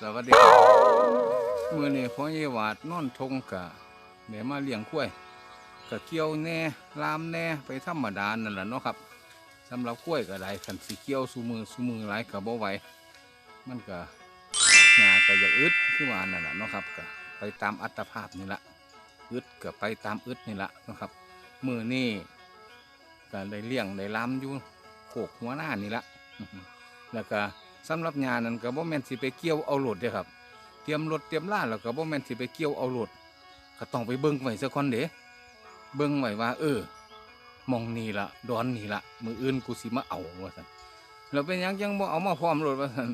สวัสดีครับมือนี่พ่อเยวาดนอนทงกะเดี๋ยวมาเลี้ยงกล้วยกะเกี่ยวแน่ลามแน่ไปธรรมดานั่นแหละเนาะครับสำหรับกล้วยก็ได้ขันสีเกี่ยวสูมือสูมือหลายกับบ่ไหวมันก็หญ้าก็อยากอึดคือว่านั่นแหละเนาะครับก็ไปตามอัตภาพนี่ละอึดก็ไปตามอึดนี่ละเนาะครับ มือนี่ก็ได้เลี้ยงได้ลามอยู่โขกหัวหน้านี่ละแล้วก็ สำหรับงานนั้นก็บ่แม่นสิไปเกี่ยวเอาโหลดเด้อครับ เตรียมรถเตรียมล่าแล้วก็บ่แม่นสิไปเกี่ยวเอาโหลดก็ต้องไปเบิ่งไว้ซะก่อนเด้เบิ่งไว้ว่า เออมองนี่ละดอนนี่ละมืออื่นกูสิมาเอาว่าซั่นแล้วเป็นยังยังบ่เอามาพร้อมโหลดว่าซั่น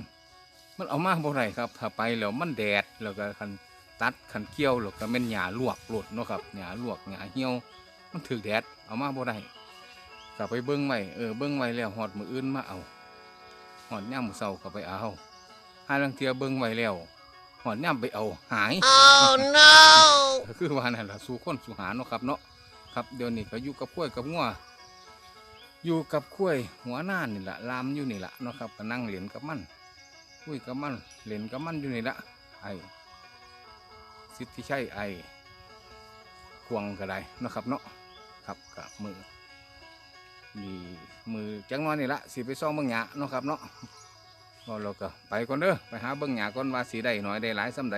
มันเอามาบ่ได้ครับ ถ้าไปแล้วมันแดดแล้วก็คันตัดคันเกี่ยวแล้วก็แม่นหญ้าลวกโหลดเนาะครับหญ้าลวกหญ้าเหี่ยว มันถึกแดดเอามาบ่ได้ก็ไปเบิ่งไว้เออเบิ่งไว้แล้วฮอดมืออื่นมาเอา หอดย่ามมื้อเช้าก็ไปเอาหาลังเทียเบิ่งไว้แล้วหอดย่ามไปเอาหาย Oh no! ก็คือว่านั่นล่ะสู่คนสู่หาเนาะครับเนาะครับเดี๋ยวนี้ก็อยู่กับกล้วยกับงัวอยู่กับกล้วยหัวหน้านี่แหละลามอยู่นี่แหละเนาะครับก็นั่งเล่นกับมันคุยกับมันเล่นกับมันอยู่นี่ละไอ้สิทธิชัยไอ้ควงก็ได้เนาะครับเนาะครับกับมือ มีมือจังน้อยนี่ละสิไปซ่องเบิ่งหยาเนาะครับเนาะก็เราก็ไปก่อนเด้อไปหาเบิ่งหยาก่อนว่าสีได้หน่อยได้หลายซ้ำใด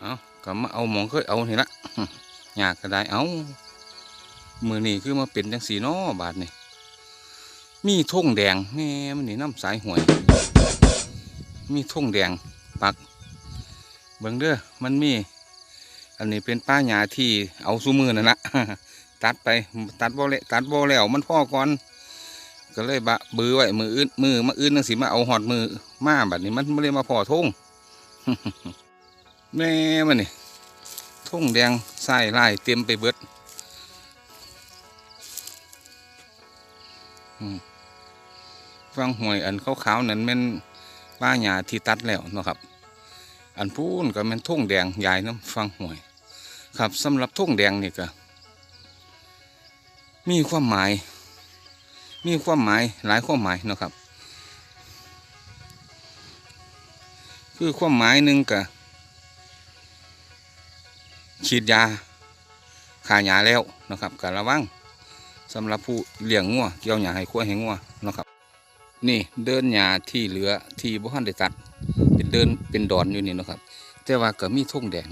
เอาก็มาเอาหมองเคยเอานี่ละอยาก็ได้เอามือนี่คือมาเป็นจังสีน้อบาทนี่มีท่งแดงแม่มันนี่น้ำสายหวย มีท่งแดงปัก เบิ่งเด้อมันมี อันนี้เป็นป้าหญ้าที่เอาซูมือนั่นละ ตัดไปตัดบ่เละตัดบ่แล้วมันพ่อก่อน ก็เลยบะบือไว้มืออื่นมือมาอื่นนังสิมาเอาหอดมือมาแบัดนี้มันไม่ได้มาพ่อทงแม่มันนี่ทุ่งแดงใส่ลายเต็มไปเบิดฟังหวยอันขาวๆนั้นแม่นป้าหญ้าที่ตัดแล้วนะครับ อันพูนก็แม่นทุ่งแดงใหญ่น้ำฟังหวย ครับสำหรับทุ่งแดงนี่ก็ มีความหมาย มีความหมายหลายความหมายนะครับ คือความหมายหนึ่งก็ฉีดยาฆ่าหญ้าแล้วนะครับก็ระวังสำหรับผู้เลี้ยงงัวเกี่ยวหญ้าให้ขั้วให้งัวนะครับ นี่เดินหญ้าที่เหลือที่บ่ทันได้ตัด เป็นเดินเป็นดอนอยู่นี่นะครับ แต่ว่าก็มีทุ่งแดง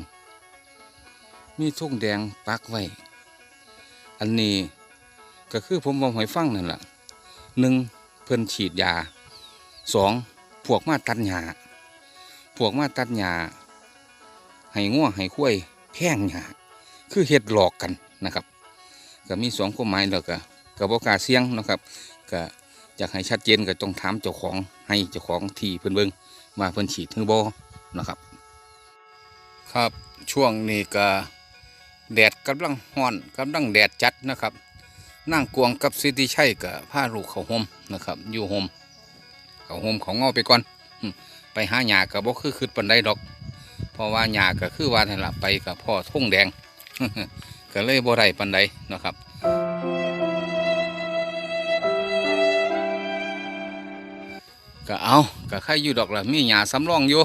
มีทุ่งแดงปักไว้ อันนี้ ก็คือผมบอกให้ฟังนั่นแหละหนึ่งเพิ่นฉีดยาสองพวกมาตัดหญ้าพวกมาตัดหญ้าให้ง่วให้คุ้ยแพงหญ้าคือเฮ็ดหลอกกันนะครับ ก็มีสองความหมายแล้วก็กับอกล้าเสียงนะครับก็อยากให้ชัดเจนก็ต้องถามเจ้าของให้เจ้าของทีเพิ่นเบิ่งว่าเพิ่นฉีดหรือบ่นะครับ ครับช่วงนี้ก็แดดกำลังร้อนกำลังแดดจัดนะครับ นั่งกวงกับสิทธิชัยกับผ้าลูกเขาห่มนะครับ อยู่ห่มเขาห่มเขาเงาไปก่อนไปหาหญ้ากับบ่คือคือปันไดดอก เพราะว่าหญ้าก็คือว่านั่นละไปกับพ่อทุ่งแดงก็เลยบ่ได้ปันไดนะครับก็เอาก็ใครอยู่ดอกละมีหญ้าสำรองอยู่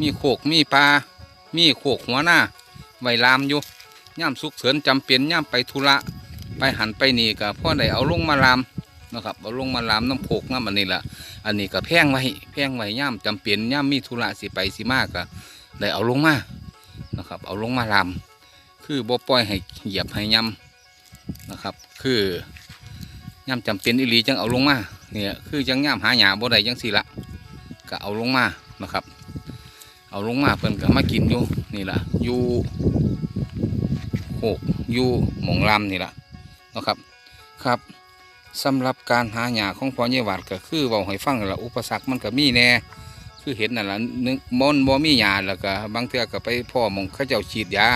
มีโขกมีปลา มีโขกหัวหน้าไวลามอยู่ย่ำสุกเสริญจำเป็นย่ำไปธุระ ไปหันไปนี่ก็พ่อได้เอาลงมาลามนะครับเอาลงมาลามน้ำโขกน้ำอันนี้ละอันนี้ก็แพงไว้แพงไว้ย่ำจำเป็นย่ำมีธุระสิไปสิมากก็ได้เอาลงมานะครับ เอาลงมาลามคือบ่ปล่อยให้เหยียบให้ย่ำนะครับ คือย่ำจำเป็นอีหลีจังเอาลงมาเนี่ยคือจังย่ำหาหยาบ่ได้จังสิละก็เอาลงมานะครับ เอาลงมาเพิ่นก็มากินอยู่นี่ละอยู่โขกอยู่หมองลำนี่ละ นะครับครับสำหรับการหาหญ้าของพ่อเยาวัดก็คือเว้าให้ฟังละอุปสรรคมันก็มีแน่คือเห็นนั่นละนึกมอนบ่มีหญ้าแล้วก็บางเทื่อก็ไปพ่อมองเขาเจ้าฉีดยา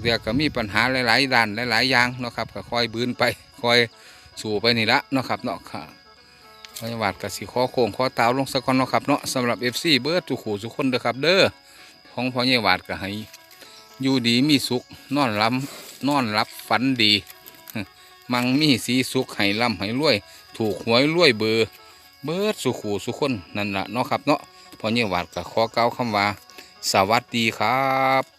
เทื่อก็มีปัญหาหลายๆด้านหลายๆอย่างนะครับก็คอยบืนไปคอยสู่ไปนี่ละนะครับเนาะค่ะพ่อเยาวัดก็สิขอโค้งข้อตาลงสักก่อนเนาะครับเนาะสำหรับ FC เบิร์ดทุกขู่ทุกคนเด้อครับ เด้อของพ่อเยาวัดก็ให้อยู่ดีมีสุขนอนรับนอนรับฝันดี มังมีสีสุกไห้ร่ำไห้รวย ถูกหวยรวยเบอร์เบิดสุขูสุคนนั่นละเนาะครับเนาะพอเนี่ยวหวาดกับขอเก้าคำว่า สวัสดีครับ